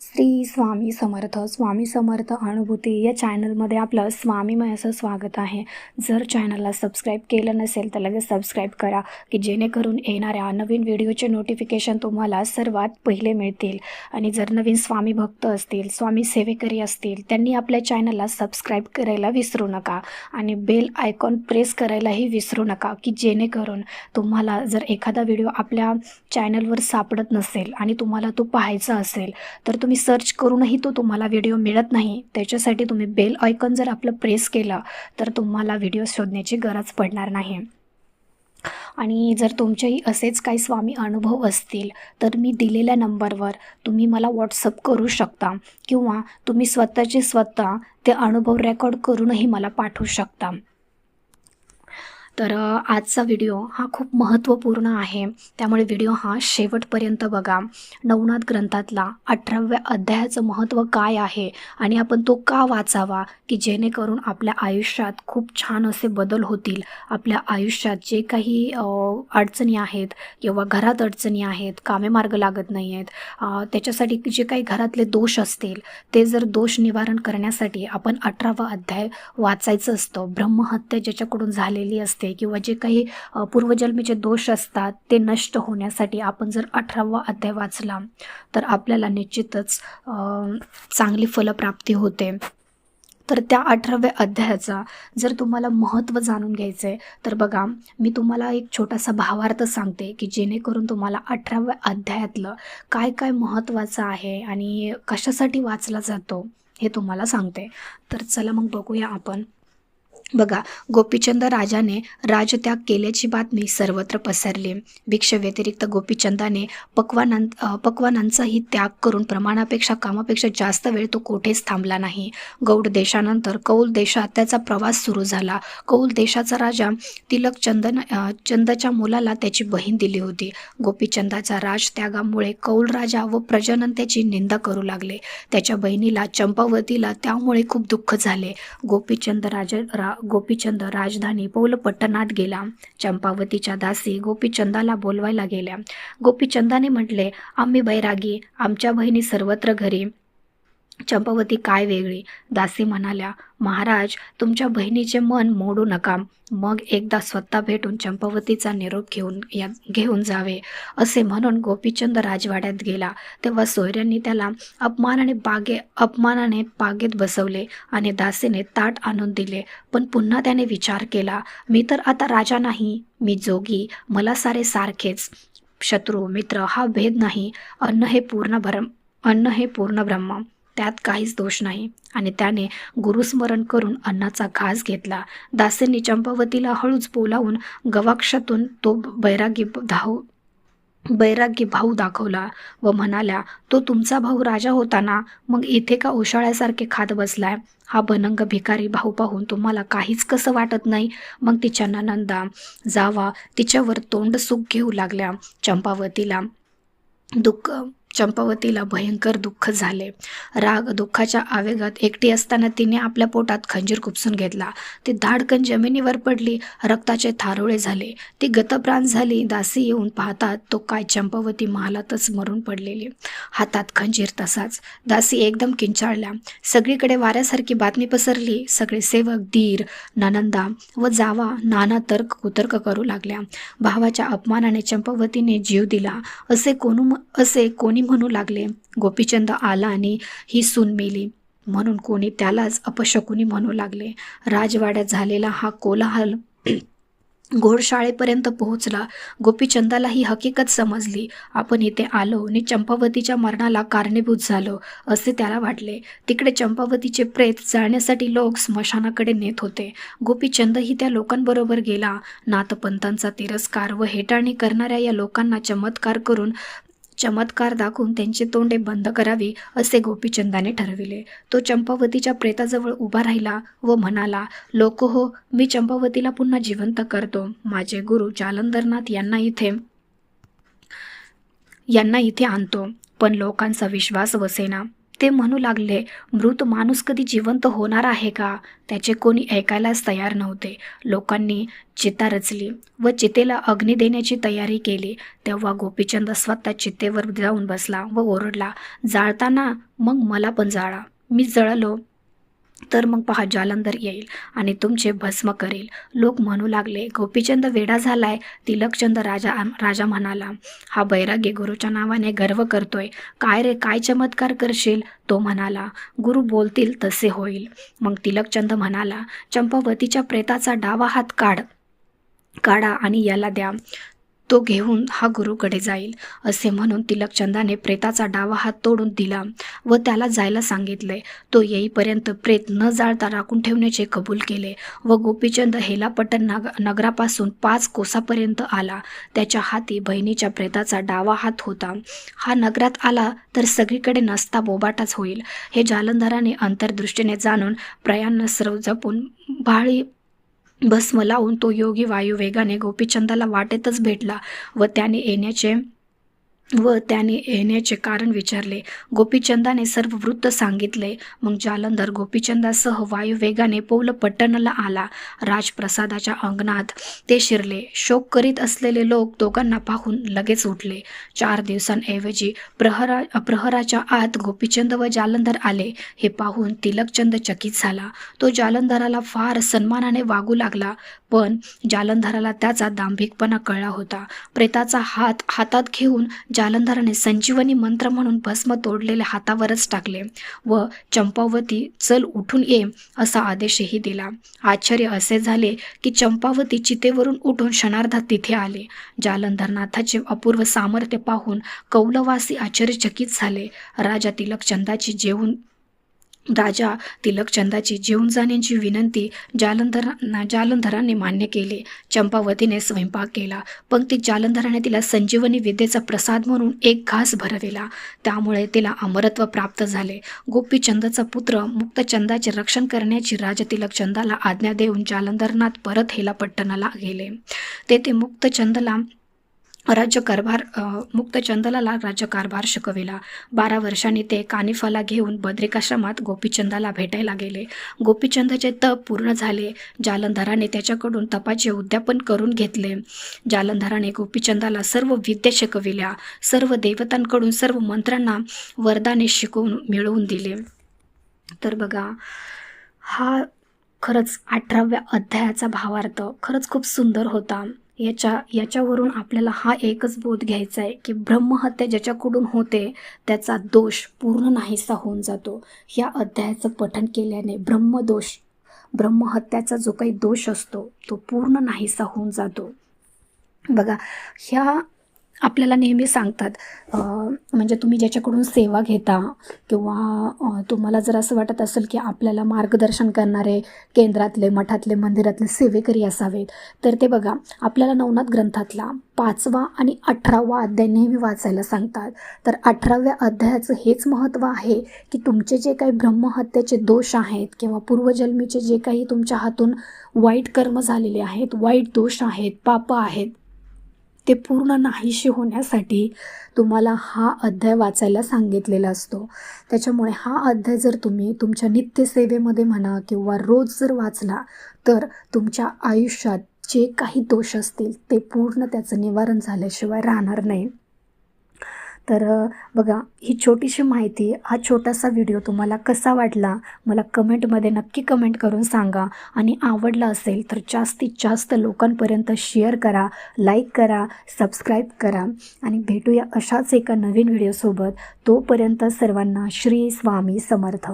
श्री स्वामी समर्थ स्वामी समर्थ अनुभूती या चॅनलमध्ये आपलं स्वामीमय असं स्वागत आहे. जर चॅनलला सबस्क्राईब केलं नसेल तर लगेच सबस्क्राईब करा की जेणेकरून येणाऱ्या नवीन व्हिडिओचे नोटिफिकेशन तुम्हाला सर्वात पहिले मिळतील. आणि जर नवीन स्वामी भक्त असतील स्वामी सेवेकरी असतील त्यांनी आपल्या चॅनलला सबस्क्राईब करायला विसरू नका. आणि बेल आयकॉन प्रेस करायलाही विसरू नका की जेणेकरून तुम्हाला जर एखादा व्हिडिओ आपल्या चॅनलवर सापडत नसेल आणि तुम्हाला तो पाहायचा असेल तर तुम्ही सर्च करूनही तो तुम्हाला व्हिडिओ मिळत नाही. त्याच्यासाठी तुम्ही बेल आयकॉन जर आपलं प्रेस केलं तर तुम्हाला व्हिडिओ शोधण्याची गरज पडणार नाही. आणि जर तुमचेही असेच काही स्वामी अनुभव असतील तर मी दिलेल्या नंबरवर तुम्ही मला व्हॉट्सअप करू शकता किंवा तुम्ही स्वतःचे स्वतः ते अनुभव रेकॉर्ड करूनही मला पाठवू शकता. तर आजचा व्हिडिओ हा खूप महत्त्वपूर्ण आहे. त्यामुळे व्हिडिओ हा शेवटपर्यंत बघा. नवनाथ ग्रंथातला अठराव्या अध्यायाचं महत्त्व काय आहे आणि आपण तो का वाचावा? की जेणेकरून आपल्या आयुष्यात खूप छान असे बदल होतील. आपल्या आयुष्यात जे काही अडचणी आहेत किंवा घरात अडचणी आहेत कामे मार्ग लागत नाही आहेत त्याच्यासाठी जे काही घरातले दोष असतील ते जर दोष निवारण करण्यासाठी आपण अठरावा अध्याय वाचायचं असतं. ब्रह्महत्या ज्याच्याकडून झालेली असते किंवा जे काही पूर्वजन्मीचे दोष असतात ते नष्ट होण्यासाठी आपण जर अठरावा अध्याय वाचला तर आपल्याला निश्चितच चांगली फलप्राप्ती होते. तर त्या अठराव्या अध्यायाचा जर तुम्हाला महत्त्व जाणून घ्यायचं आहे तर बघा मी तुम्हाला एक छोटासा भावार्थ सांगते की जेणेकरून तुम्हाला अठराव्या अध्यायातलं काय काय महत्त्वाचं आहे आणि कशासाठी वाचला जातो हे तुम्हाला सांगते. तर चला मग बघूया आपण. बघा गोपीचंद राजाने राजत्याग केल्याची बातमी सर्वत्र पसरली. भिक्षव्यतिरिक्त गोपीचंदाने पक्वानां पक्वानांचाही त्याग करून प्रमाणापेक्षा कामापेक्षा जास्त वेळ तो कोठेच थांबला नाही. गौड देशानंतर कौल देशात त्याचा प्रवास सुरू झाला. कौल देशाचा राजा तिलक चंदन चंदच्या मुलाला त्याची बहीण दिली होती. गोपीचंदाच्या राजत्यागामुळे कौल राजा व प्रजनन त्याची निंदा करू लागले. त्याच्या बहिणीला चंपावतीला त्यामुळे खूप दुःख झाले. गोपीचंद राजा रा गोपीचंद राजधानी पौलपट्टणात गेला. चंपावतीच्या दासी गोपीचंदाला बोलवायला गेल्या. गोपीचंदाने म्हटले आम्ही बैरागी आमच्या बहिणी सर्वत्र घरी. चंपावती काय वेगळी? दासी म्हणाल्या महाराज तुमच्या बहिणीचे मन मोडू नका. मग एकदा स्वतः भेटून चंपावतीचा निरोप घेऊन या घेऊन जावे. असे म्हणून गोपीचंद राजवाड्यात गेला. तेव्हा सोयऱ्यांनी त्याला अपमानाने बागे अपमानाने बागेत बसवले आणि दासीने ताट आणून दिले. पण पुन्हा त्याने विचार केला मी तर आता राजा नाही मी जोगी. मला सारे सारखेच. शत्रू मित्र हा भेद नाही. अन्न हे पूर्ण भरम अन्न हे पूर्ण ब्रह्म. त्यात काहीच दोष नाही. आणि त्याने गुरुस्मरण करून अन्नाचा घास घेतला. दासींनी चंपावतीला हळूच बोलावून गवाक्षातून तो बैरागी धाव बैरागी भाऊ दाखवला व म्हणाल्या तो तुमचा भाऊ राजा होता ना? मग इथे का ओशाळ्यासारखे खात बसलाय? हा बनंग भिकारी भाऊ पाहून तुम्हाला काहीच कसं वाटत नाही? मग तिच्या ननंदा जावा तिच्यावर तोंड सुख घेऊ लागल्या. चंपावतीला दुःख चंपावतीला भयंकर दुःख झाले. राग दुःखाच्या आवेगात एकटी असताना तिने आपल्या पोटात खंजीर खुपसून घेतला. ती धाडकन जमिनीवर पडली. रक्ताचे थारोळे झाले. ती गतप्राण झाली. दासी येऊन पाहतात तो काय चंपावती महालातच मरून पडलेली. हातात खंजीर तसाच. दासी एकदम किंचाळल्या. सगळीकडे वाऱ्यासारखी बातमी पसरली. सगळे सेवक धीर ननंदा व जावा नाना तर्क कुतर्क करू लागल्या. भावाच्या अपमानाने चंपावतीने जीव दिला. असे कोणू असे कोणी म्हणू लागले. गोपीचंद आला आणि ही सून मेली. म्हणून कोणी त्यालाच अपशकुनी म्हणू लागले. राजवाड्यात झालेला हा कोलाहल घोडशाळेपर्यंत पोहोचला. गोपीचंदाला ही हकीकत समजली. आपण इथे आलो आणि चंपावतीच्या मरणाला कारणीभूत झालो असे त्याला वाटले. तिकडे चंपावतीचे प्रेत जाण्यासाठी लोक स्मशानाकडे नेत होते. गोपीचंदही त्या लोकांबरोबर गेला. नाथपंतांचा तिरस्कार व हेटाळणी करणाऱ्या या लोकांना चमत्कार करून चमत्कार दाखवून त्यांचे तोंडे बंद करावी असे गोपीचंदाने ठरविले. तो चंपावतीच्या प्रेताजवळ उभा राहिला व म्हणाला लोक हो मी चंपावतीला पुन्हा जिवंत करतो. माझे गुरु जालंधरनाथ यांना इथे यांना इथे आणतो. पण लोकांचा विश्वास वसेना. ते म्हणू लागले मृत माणूस कधी जिवंत होणार आहे का? त्याचे कोणी ऐकायलाच तयार नव्हते. लोकांनी चिता रचली व चितेला अग्नी देण्याची तयारी केली. तेव्हा गोपीचंद स्वतः चितेवर जाऊन बसला व ओरडला जाळताना? मग मला पण जाळा. मी जळलो. तर मग पहा जालंधर येईल आणि तुमचे भस्म करेल. लोक म्हणू लागले गोपीचंद वेडा झालाय. तिलकचंद राजा राजा म्हणाला हा बैरागी गुरुच्या नावाने गर्व करतोय. काय रे काय चमत्कार करशील? तो म्हणाला गुरु बोलतील तसे होईल. मग तिलकचंद म्हणाला चंपावतीच्या प्रेताचा डावा हात काढ काढा आणि याला द्या. तो घेऊन हा गुरुकडे जाईल असे म्हणून तिलकचंदाने प्रेताचा डावा हात तोडून दिला व त्याला जायला सांगितले. तो येईपर्यंत प्रेत न जाळता राखून ठेवण्याचे कबूल केले व गोपीचंद हेलापट्टण नग नगरापासून पाच कोसापर्यंत आला. त्याच्या हाती बहिणीच्या प्रेताचा डावा हात होता. हा नगरात आला तर सगळीकडे नसता बोबाटाच होईल हे जालंधराने अंतर्दृष्टीने जाणून प्रयाण सर्व जपून भाळी भस्म लावून तो योगी वायू वेगाने गोपीचंदाला वाटेतच भेटला व त्याने येण्याचे व त्याने येण्याचे कारण विचारले. गोपीचंदाने सर्व वृत्त सांगितले. मग जालंधर गोपीचंदासह वायू वेगाने पौल पट्टणला आला. राजप्रसादाच्या अंगणात ते शिरले. शोक करीत असलेले लोक दोघांना पाहून लगेच उठले. चार दिवसांऐवजी प्रहरा प्रहराच्या आत गोपीचंद व जालंधर आले. हे पाहून तिलकचंद चकित झाला. तो जालंधराला फार सन्मानाने वागू लागला. पण जालंधराला त्याचा दांभिकपणा कळला होता. प्रेताचा हात हातात घेऊन जालंधराने संजीवनी मंत्र म्हणून भस्म तोडलेल्या हातावरच टाकले व चंपावती चल उठून ये असा आदेशही दिला. आश्चर्य असे झाले की चंपावती चितेवरून उठून क्षणार्धात तिथे आले. जालंधरनाथाचे अपूर्व सामर्थ्य पाहून कौलवासी आश्चर्यचकित झाले. राजा तिलकचंदाची जेवून राजा तिलकचंदाची जेवून जाण्याची विनंती जालंधर जालंधराने मान्य केली. चंपावतीने स्वयंपाक केला. पण ती जालंधराने तिला संजीवनी विद्येचा प्रसाद म्हणून एक घास भरविला. त्यामुळे तिला अमरत्व प्राप्त झाले. गोपीचंदचा पुत्र मुक्तचंदाचे रक्षण करण्याची राजा तिलकचंदाला आज्ञा देऊन जालंधरनाथ परत हेलापट्टणाला गेले. तेथे मुक्तचंदला राज्यकारभार मुक्तचंदला राज्यकारभार शिकविला. बारा वर्षांनी ते कानिफाला घेऊन बद्रिकाश्रमात गोपीचंदाला भेटायला गेले. गोपीचंदाचे तप पूर्ण झाले. जालंधराने त्याच्याकडून तपाचे उद्यापन करून घेतले. जालंधराने गोपीचंदाला सर्व विद्या शिकविल्या. सर्व देवतांकडून सर्व मंत्रांना वरदाने शिकवून मिळवून दिले. तर बघा हा खरंच अठराव्या अध्यायाचा भावार्थ. खरंच खूप सुंदर होता. याच्या याच्यावरून आपल्याला हा एकच बोध घ्यायचा आहे की ब्रह्महत्या ज्याच्याकडून होते त्याचा दोष पूर्ण नाहीसा होऊन जातो. या अध्यायाचं पठन केल्याने ब्रह्मदोष ब्रह्महत्याचा जो काही दोष असतो तो पूर्ण नाहीसा होऊन जातो. बघा ह्या आपल्याला नेहमी सांगतात म्हणजे तुम्ही ज्याच्याकडून सेवा घेता किंवा तुम्हाला जर असं वाटत असेल की आपल्याला मार्गदर्शन करणारे केंद्रातले मठातले मंदिरातले सेवेकरी असावेत तर ते बघा आपल्याला नवनाथ ग्रंथातला पाचवा आणि अठरावा अध्याय नेहमी वाचायला सांगतात. तर अठराव्या अध्यायाचं हेच महत्त्व आहे की तुमचे जे काही ब्रह्महत्याचे दोष आहेत किंवा पूर्वजन्मीचे जे काही तुमच्या हातून वाईट कर्म झालेले आहेत वाईट दोष आहेत पाप आहेत ते पूर्ण नाहीशी होण्यासाठी तुम्हाला हा अध्याय वाचायला सांगितलेला असतो. त्याच्यामुळे हा अध्याय जर तुम्ही तुमच्या नित्यसेवेमध्ये म्हणा किंवा रोज जर वाचला तर तुमच्या आयुष्यात जे काही दोष असतील ते पूर्ण त्याचं निवारण झाल्याशिवाय राहणार नाही. तर बघा ही छोटीशी माहिती हा छोटासा व्हिडिओ तुम्हाला कसा वाटला मला कमेंटमध्ये नक्की कमेंट करून सांगा. आणि आवडला असेल तर जास्तीत जास्त लोकांपर्यंत शेअर करा लाईक करा सबस्क्राईब करा. आणि भेटूया अशाच एका नवीन व्हिडिओसोबत. तोपर्यंत सर्वांना श्री स्वामी समर्थ.